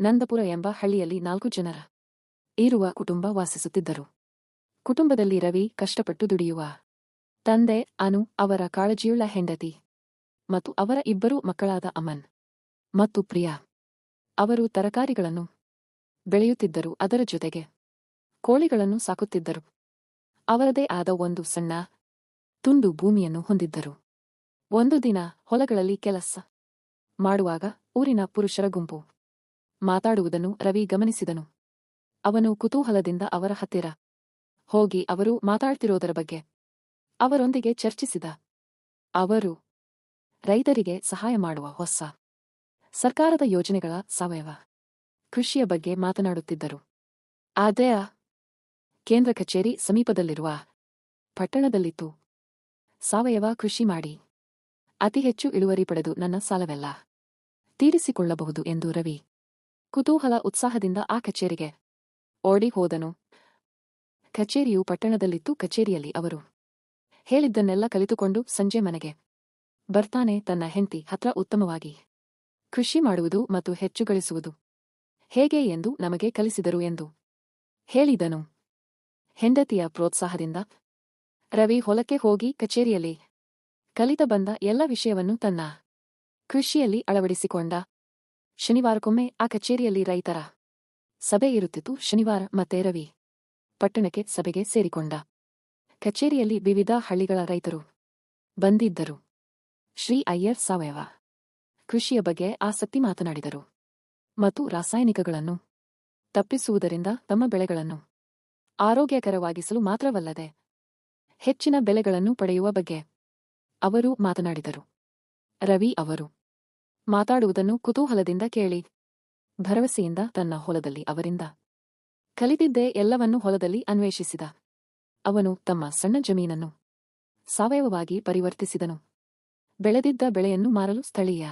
ನಂದಪುರ ಎಂಬ ಹಳ್ಳಿಯಲ್ಲಿ ನಾಲ್ಕು ಜನರ ಇರುವ ಕುಟುಂಬ ವಾಸಿಸುತ್ತಿದ್ದರು. ಕುಟುಂಬದಲ್ಲಿ ರವಿ ಕಷ್ಟಪಟ್ಟು ದುಡಿಯುವ ತಂದೆ ಅನು ಅವರ ಕಾಳಜಿಯುಳ್ಳ ಹೆಂಡತಿ ಮತ್ತು ಅವರ ಇಬ್ಬರು ಮಕ್ಕಳಾದ ಅಮನ್ ಮತ್ತು ಪ್ರಿಯಾ. ಅವರು ತರಕಾರಿಗಳನ್ನು ಬೆಳೆಯುತ್ತಿದ್ದರು, ಅದರ ಜೊತೆಗೆ ಕೋಳಿಗಳನ್ನು ಸಾಕುತ್ತಿದ್ದರು. ಅವರದೇ ಆದ ಒಂದು ಸಣ್ಣ ತುಂಡು ಭೂಮಿಯನ್ನು ಹೊಂದಿದ್ದರು. ಒಂದು ದಿನ ಹೊಲಗಳಲ್ಲಿ ಕೆಲಸ ಮಾಡುವಾಗ ಊರಿನ ಪುರುಷರ ಗುಂಪು ಮಾತಾಡುವುದನ್ನು ರವಿ ಗಮನಿಸಿದನು. ಅವನು ಕುತೂಹಲದಿಂದ ಅವರ ಹತ್ತಿರ ಹೋಗಿ ಅವರು ಮಾತಾಡ್ತಿರೋದರ ಬಗ್ಗೆ ಅವರೊಂದಿಗೆ ಚರ್ಚಿಸಿದ. ಅವರು ರೈತರಿಗೆ ಸಹಾಯ ಮಾಡುವ ಹೊಸ ಸರ್ಕಾರದ ಯೋಜನೆಗಳ ಸಾವಯವ ಕೃಷಿಯ ಬಗ್ಗೆ ಮಾತನಾಡುತ್ತಿದ್ದರು. ಆದಾಯ ಕೇಂದ್ರ ಕಚೇರಿ ಸಮೀಪದಲ್ಲಿರುವ ಪಟ್ಟಣದಲ್ಲಿತ್ತು. ಸಾವಯವ ಕೃಷಿ ಮಾಡಿ ಅತಿ ಹೆಚ್ಚು ಇಳುವರಿ ಪಡೆದು ನನ್ನ ಸಾಲವೆಲ್ಲ ತೀರಿಸಿಕೊಳ್ಳಬಹುದು ಎಂದು ರವಿ ಕುತೂಹಲ ಉತ್ಸಾಹದಿಂದ ಆ ಕಚೇರಿಗೆ ಓಡಿ ಹೋದನು. ಕಚೇರಿಯು ಪಟ್ಟಣದಲ್ಲಿತ್ತು, ಕಚೇರಿಯಲ್ಲಿ ಅವರು ಹೇಳಿದ್ದನ್ನೆಲ್ಲ ಕಲಿತುಕೊಂಡು ಸಂಜೆ ಮನೆಗೆ ಬರ್ತಾನೆ, ತನ್ನ ಹೆಂಡತಿ ಹತ್ರ ಉತ್ತಮವಾಗಿ ಕೃಷಿ ಮಾಡುವುದು ಮತ್ತು ಹೆಚ್ಚು ಗಳಿಸುವುದು ಹೇಗೆ ಎಂದು ನಮಗೆ ಕಲಿಸಿದರು ಎಂದು ಹೇಳಿದನು. ಹೆಂಡತಿಯ ಪ್ರೋತ್ಸಾಹದಿಂದ ರವಿ ಹೊಲಕ್ಕೆ ಹೋಗಿ ಕಚೇರಿಯಲ್ಲಿ ಕಲಿತ ಬಂದ ಎಲ್ಲ ವಿಷಯವನ್ನು ತನ್ನ ಕೃಷಿಯಲ್ಲಿ ಅಳವಡಿಸಿಕೊಂಡ ಶನಿವಾರಕ್ಕೊಮ್ಮೆ ಆ ಕಚೇರಿಯಲ್ಲಿ ರೈತರ ಸಭೆ ಇರುತ್ತಿತ್ತು. ಶನಿವಾರ ಮತ್ತೆ ರವಿ ಪಟ್ಟಣಕ್ಕೆ ಸಭೆಗೆ ಸೇರಿಕೊಂಡ. ಕಚೇರಿಯಲ್ಲಿ ವಿವಿಧ ಹಳ್ಳಿಗಳ ರೈತರು ಬಂದಿದ್ದರು. ಶ್ರೀ ಅಯ್ಯರ್ ಸಾವಯವ ಕೃಷಿಯ ಬಗ್ಗೆ ಆಸಕ್ತಿ ಮಾತನಾಡಿದರು. ಮತ್ತು ರಾಸಾಯನಿಕಗಳನ್ನು ತಪ್ಪಿಸುವುದರಿಂದ ತಮ್ಮ ಬೆಳೆಗಳನ್ನು ಆರೋಗ್ಯಕರವಾಗಿಸಲು ಮಾತ್ರವಲ್ಲದೆ ಹೆಚ್ಚಿನ ಬೆಲೆಗಳನ್ನು ಪಡೆಯುವ ಬಗ್ಗೆ ಅವರು ಮಾತನಾಡಿದರು. ರವಿ ಅವರು ಮಾತಾಡುವುದನ್ನು ಕುತೂಹಲದಿಂದ ಕೇಳಿ. ಭರವಸೆಯಿಂದ ತನ್ನ ಹೊಲದಲ್ಲಿ ಅವರಿಂದ ಕಲಿತಿದ್ದೇ ಎಲ್ಲವನ್ನೂ ಹೊಲದಲ್ಲಿ ಅನ್ವೇಷಿಸಿದ. ಅವನು ತಮ್ಮ ಸಣ್ಣ ಜಮೀನನ್ನು ಸಾವಯವವಾಗಿ ಪರಿವರ್ತಿಸಿದನು. ಬೆಳೆದಿದ್ದ ಬೆಳೆಯನ್ನು ಮಾರಲು ಸ್ಥಳೀಯ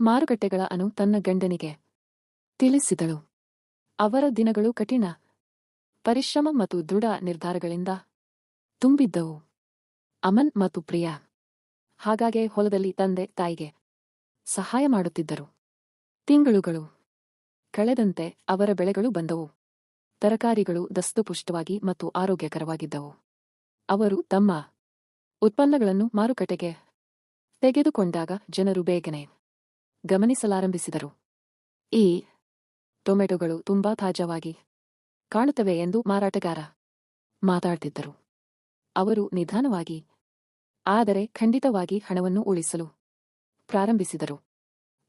ಮಾರುಕಟ್ಟೆಗಳ ಅನು ತನ್ನ ಗಂಡನಿಗೆ ತಿಳಿಸಿದಳು. ಅವರ ದಿನಗಳು ಕಠಿಣ, ಪರಿಶ್ರಮ ಮತ್ತು ದೃಢ ನಿರ್ಧಾರಗಳಿಂದ ತುಂಬಿದ್ದವು. ಅಮನ್ ಮತ್ತು ಪ್ರಿಯಾ ಹಾಗಾಗೆ ಹೊಲದಲ್ಲಿ ತಂದೆ ತಾಯಿಗೆ ಸಹಾಯ ಮಾಡುತ್ತಿದ್ದರು. ತಿಂಗಳುಗಳು ಕಳೆದಂತೆ ಅವರ ಬೆಳೆಗಳು ಬಂದವು. ತರಕಾರಿಗಳು ದಸ್ತುಪುಷ್ಟವಾಗಿ ಮತ್ತು ಆರೋಗ್ಯಕರವಾಗಿದ್ದವು. ಅವರು ತಮ್ಮ ಉತ್ಪನ್ನಗಳನ್ನು ಮಾರುಕಟ್ಟೆಗೆ ತೆಗೆದುಕೊಂಡಾಗ ಜನರು ಬೇಗನೆ ಗಮನಿಸಲಾರಂಭಿಸಿದರು. ಈ ಟೊಮೆಟೊಗಳು ತುಂಬಾ ತಾಜಾವಾಗಿ ಕಾಣುತ್ತವೆ ಎಂದು ಮಾರಾಟಗಾರ ಮಾತಾಡ್ತಿದ್ದರು ಅವರು ನಿಧಾನವಾಗಿ, ಆದರೆ ಖಂಡಿತವಾಗಿ ಹಣವನ್ನು ಉಳಿಸಲು ಪ್ರಾರಂಭಿಸಿದರು.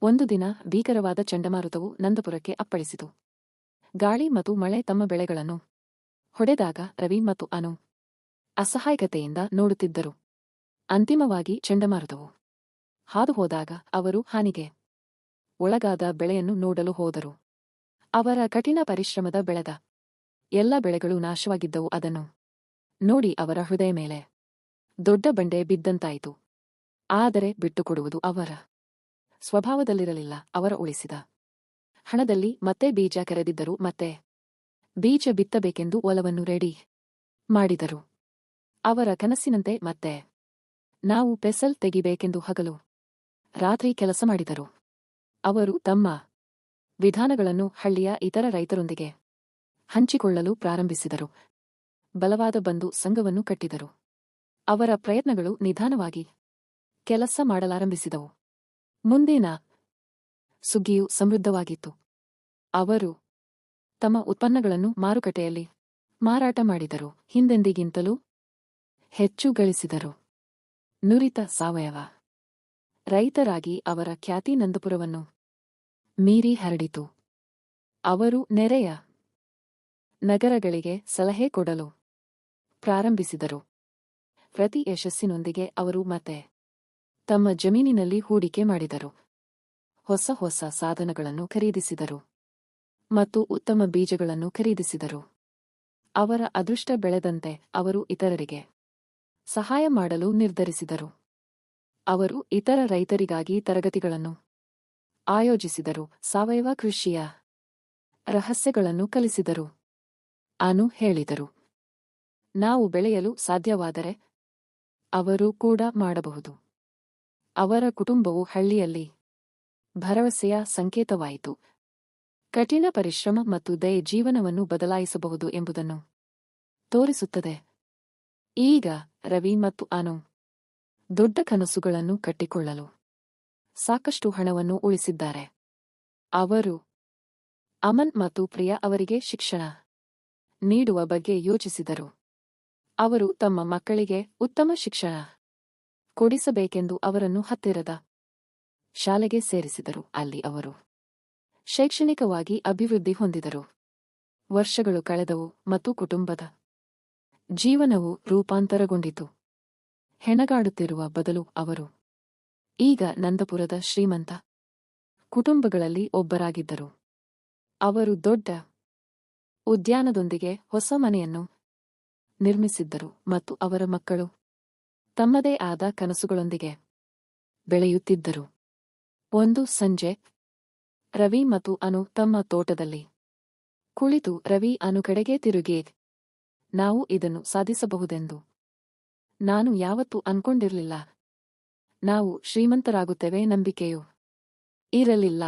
ಒಂದು ದಿನ ಭೀಕರವಾದ ಚಂಡಮಾರುತವು ನಂದಪುರಕ್ಕೆ ಅಪ್ಪಳಿಸಿತು. ಗಾಳಿ ಮತ್ತು ಮಳೆ ತಮ್ಮ ಬೆಳೆಗಳನ್ನು ಹೊಡೆದಾಗ ರವಿ ಮತ್ತು ಅನು ಅಸಹಾಯಕತೆಯಿಂದ ನೋಡುತ್ತಿದ್ದರು. ಅಂತಿಮವಾಗಿ ಚಂಡಮಾರುತವು ಹಾದುಹೋದಾಗ ಅವರು ಹಾನಿಗೆ ಒಳಗಾದ ಬೆಳೆಯನ್ನು ನೋಡಲು ಹೋದರು. ಅವರ ಕಠಿಣ ಪರಿಶ್ರಮದ ಬೆಳೆದ ಎಲ್ಲ ಬೆಳೆಗಳು ನಾಶವಾಗಿದ್ದವು. ಅದನ್ನು ನೋಡಿ ಅವರ ಹೃದಯ ಮೇಲೆ ದೊಡ್ಡ ಬಂಡೆ ಬಿದ್ದಂತಾಯಿತು. ಆದರೆ ಬಿಟ್ಟುಕೊಡುವುದು ಅವರ ಸ್ವಭಾವದಲ್ಲಿರಲಿಲ್ಲ, ಅವರ ಉಳಿಸಿದ ಹಣದಲ್ಲಿ ಮತ್ತೆ ಬೀಜ ಕರೆದಿದ್ದರು ಮತ್ತೆ ಬೀಜ ಬಿತ್ತಬೇಕೆಂದು ಒಲವನ್ನು ರೆಡಿ ಮಾಡಿದರು. ಅವರ ಕನಸಿನಂತೆ ಮತ್ತೆ ನಾವು ಪೆಸಲ್ ತೆಗಿಬೇಕೆಂದು ಹಗಲು ರಾತ್ರಿ ಕೆಲಸ ಮಾಡಿದರು. ಅವರು ತಮ್ಮ ವಿಧಾನಗಳನ್ನು ಹಳ್ಳಿಯ ಇತರ ರೈತರೊಂದಿಗೆ ಹಂಚಿಕೊಳ್ಳಲು ಪ್ರಾರಂಭಿಸಿದರು. ಬಲವಾದ ಬಂದು ಸಂಘವನ್ನು ಕಟ್ಟಿದರು. ಅವರ ಪ್ರಯತ್ನಗಳು ನಿಧಾನವಾಗಿ ಕೆಲಸ ಮಾಡಲಾರಂಭಿಸಿದವು. ಮುಂದಿನ ಸುಗ್ಗಿಯು ಸಮೃದ್ಧವಾಗಿತ್ತು. ಅವರು ತಮ್ಮ ಉತ್ಪನ್ನಗಳನ್ನು ಮಾರುಕಟ್ಟೆಯಲ್ಲಿ ಮಾರಾಟ ಮಾಡಿದರು. ಹಿಂದೆಂದಿಗಿಂತಲೂ ಹೆಚ್ಚು ಗಳಿಸಿದರು. ನುರಿತ ಸಾವಯವ ರೈತರಾಗಿ ಅವರ ಖ್ಯಾತಿ ನಂದಪುರವನ್ನು ಮೀರಿ ಹರಡಿತು. ಅವರು ನೆರೆಯ ನಗರಗಳಿಗೆ ಸಲಹೆ ಕೊಡಲು ಪ್ರಾರಂಭಿಸಿದರು. ಪ್ರತಿ ಯಶಸ್ಸಿನೊಂದಿಗೆ ಅವರು ಮತ್ತೆ ತಮ್ಮ ಜಮೀನಿನಲ್ಲಿ ಹೂಡಿಕೆ ಮಾಡಿದರು. ಹೊಸ ಹೊಸ ಸಾಧನಗಳನ್ನು ಖರೀದಿಸಿದರು. ಮತ್ತು ಉತ್ತಮ ಬೀಜಗಳನ್ನು ಖರೀದಿಸಿದರು. ಅವರ ಅದೃಷ್ಟ ಬೆಳೆದಂತೆ ಅವರು ಇತರರಿಗೆ ಸಹಾಯ ಮಾಡಲು ನಿರ್ಧರಿಸಿದರು. ಅವರು ಇತರ ರೈತರಿಗಾಗಿ ತರಗತಿಗಳನ್ನು ಆಯೋಜಿಸಿದರು. ಸಾವಯವ ಕೃಷಿಯ ರಹಸ್ಯಗಳನ್ನು ಕಲಿಸಿದರು. ಅನು ಹೇಳಿದರು, ನಾವು ಬೆಳೆಯಲು ಸಾಧ್ಯವಾದರೆ ಅವರು ಕೂಡ ಮಾಡಬಹುದು. ಅವರ ಕುಟುಂಬವು ಹಳ್ಳಿಯಲ್ಲಿ ಭರವಸೆಯ ಸಂಕೇತವಾಯಿತು. ಕಠಿಣ ಪರಿಶ್ರಮ ಮತ್ತು ದಯೆ ಜೀವನವನ್ನು ಬದಲಾಯಿಸಬಹುದು ಎಂಬುದನ್ನು ತೋರಿಸುತ್ತದೆ. ಈಗ ರವಿ ಮತ್ತು ಅನು ದೊಡ್ಡ ಕನಸುಗಳನ್ನು ಕಟ್ಟಿಕೊಳ್ಳಲು ಸಾಕಷ್ಟು ಹಣವನ್ನು ಉಳಿಸಿದ್ದಾರೆ. ಅವರು ಅಮನ್ ಮತ್ತು ಪ್ರಿಯಾ ಅವರಿಗೆ ಶಿಕ್ಷಣ ನೀಡುವ ಬಗ್ಗೆ ಯೋಚಿಸಿದರು. ಅವರು ತಮ್ಮ ಮಕ್ಕಳಿಗೆ ಉತ್ತಮ ಶಿಕ್ಷಣ ಕೊಡಿಸಬೇಕೆಂದು ಅವರನ್ನು ಹತ್ತಿರದ ಶಾಲೆಗೆ ಸೇರಿಸಿದರು. ಅಲ್ಲಿ ಅವರು ಶೈಕ್ಷಣಿಕವಾಗಿ ಅಭಿವೃದ್ಧಿ ಹೊಂದಿದರು. ವರ್ಷಗಳು ಕಳೆದವು ಮತ್ತು ಕುಟುಂಬದ ಜೀವನವು ರೂಪಾಂತರಗೊಂಡಿತು. ಹೆಣಗಾಡುತ್ತಿರುವ ಬದಲು ಅವರು ಈಗ ನಂದಪುರದ ಶ್ರೀಮಂತ ಕುಟುಂಬಗಳಲ್ಲಿ ಒಬ್ಬರಾಗಿದ್ದರು. ಅವರು ದೊಡ್ಡ ಉದ್ಯಾನದೊಂದಿಗೆ ಹೊಸ ಮನೆಯನ್ನು ನಿರ್ಮಿಸಿದ್ದರು ಮತ್ತು ಅವರ ಮಕ್ಕಳು ತಮ್ಮದೇ ಆದ ಕನಸುಗಳೊಂದಿಗೆ ಬೆಳೆಯುತ್ತಿದ್ದರು. ಒಂದು ಸಂಜೆ, ರವಿ ಮತ್ತು ಅನು ತಮ್ಮ ತೋಟದಲ್ಲಿ ಕುಳಿತು ರವಿ ಅನು ಕಡೆಗೆ ತಿರುಗಿ, ನಾವು ಇದನ್ನು ಸಾಧಿಸಬಹುದೆಂದು. ನಾನು ಯಾವತ್ತೂ ಅನ್ಕೊಂಡಿರಲಿಲ್ಲ. ನಾವು ಶ್ರೀಮಂತರಾಗುತ್ತೇವೆ ನಂಬಿಕೆಯು ಇರಲಿಲ್ಲ.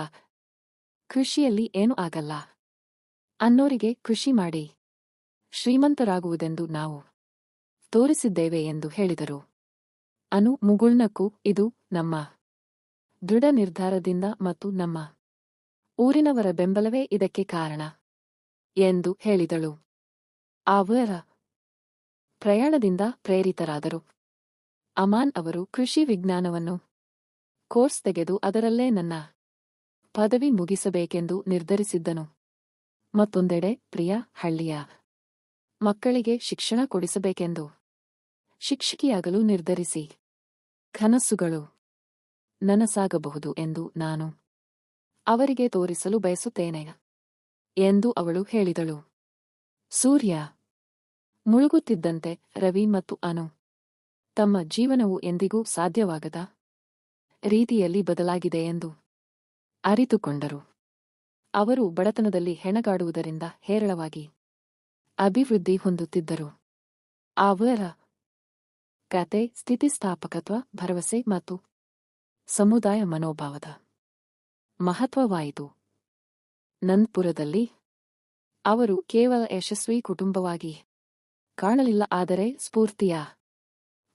ಕೃಷಿಯಲ್ಲಿ ಏನೂ ಆಗಲ್ಲ. ಅನ್ನೋರಿಗೆ ಕೃಷಿ ಮಾಡಿ. ಶ್ರೀಮಂತರಾಗುವುದೆಂದು ನಾವು ತೋರಿಸಿದ್ದೇವೆ ಎಂದು ಹೇಳಿದರು. ಅನು ಮುಗುಳ್ನಕ್ಕೂ ಇದು ನಮ್ಮ ದೃಢ ನಿರ್ಧಾರದಿಂದ ಮತ್ತು ನಮ್ಮ ಊರಿನವರ ಬೆಂಬಲವೇ ಇದಕ್ಕೆ ಕಾರಣ ಎಂದು ಹೇಳಿದಳು. ಅವರ ಪ್ರಯಾಣದಿಂದ ಪ್ರೇರಿತರಾದರು. ಅಮಾನ್ ಅವರು ಕೃಷಿ ವಿಜ್ಞಾನವನ್ನು ಕೋರ್ಸ್ ತೆಗೆದು ಅದರಲ್ಲೇ ನನ್ನ ಪದವಿ ಮುಗಿಸಬೇಕೆಂದು ನಿರ್ಧರಿಸಿದ್ದನು. ಮತ್ತೊಂದೆಡೆ, ಪ್ರಿಯ, ಹಳ್ಳಿಯ ಮಕ್ಕಳಿಗೆ ಶಿಕ್ಷಣ ಕೊಡಿಸಬೇಕೆಂದು ಶಿಕ್ಷಕಿಯಾಗಲು ನಿರ್ಧರಿಸಿ. ಕನಸುಗಳು ನನಸಾಗಬಹುದು ಎಂದು ನಾನು ಅವರಿಗೆ ತೋರಿಸಲು ಬಯಸುತ್ತೇನೆ ಎಂದು ಅವಳು ಹೇಳಿದಳು. ಸೂರ್ಯ, ಮುಳುಗುತ್ತಿದ್ದಂತೆ ರವಿ ಮತ್ತು ಅನು ತಮ್ಮ ಜೀವನವು ಎಂದಿಗೂ ಸಾಧ್ಯವಾಗದ ರೀತಿಯಲ್ಲಿ ಬದಲಾಗಿದೆ ಎಂದು ಅರಿತುಕೊಂಡರು. ಅವರು ಬಡತನದಲ್ಲಿ ಹೆಣಗಾಡುವುದರಿಂದ ಹೇರಳವಾಗಿ ಅಭಿವೃದ್ಧಿ ಹೊಂದುತ್ತಿದ್ದರು. ಅವರ ಕತೆ, ಸ್ಥಿತಿಸ್ಥಾಪಕತ್ವ, ಭರವಸೆ ಮತ್ತು ಸಮುದಾಯ ಮನೋಭಾವದ ಮಹತ್ವವಾಯಿತು. ನಂದ್ಪುರದಲ್ಲಿ ಅವರು ಕೇವಲ ಯಶಸ್ವಿ ಕುಟುಂಬವಾಗಿ ಕಾಣಲಿಲ್ಲ, ಆದರೆ ಸ್ಫೂರ್ತಿಯ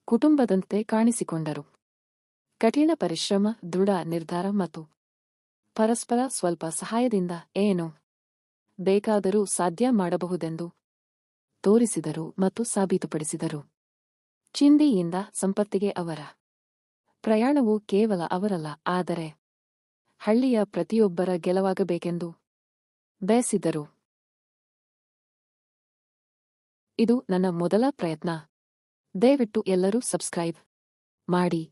ಕುಟುಂಬದಂತೆ ಕಾಣಿಸಿಕೊಂಡರು. ಕಠಿಣ ಪರಿಶ್ರಮ, ದೃಢ ನಿರ್ಧಾರ ಮತ್ತು ಪರಸ್ಪರ ಸ್ವಲ್ಪ ಸಹಾಯದಿಂದ ಏನು ಬೇಕಾದರೂ ಸಾಧ್ಯ ಮಾಡಬಹುದೆಂದು ತೋರಿಸಿದರು ಮತ್ತು ಸಾಬೀತುಪಡಿಸಿದರು. ಚಿಂದಿಯಿಂದ ಸಂಪತ್ತಿಗೆ ಅವರ. ಪ್ರಯಾಣವು ಕೇವಲ ಅವರಲ್ಲ, ಆದರೆ ಹಳ್ಳಿಯ ಪ್ರತಿಯೊಬ್ಬರ ಗೆಲುವಾಗಬೇಕೆಂದು ಬಯಸಿದರು. ಇದು ನನ್ನ ಮೊದಲ ಪ್ರಯತ್ನ. ದಯವಿಟ್ಟು ಎಲ್ಲರೂ ಸಬ್ಸ್ಕ್ರೈಬ್ ಮಾಡಿ.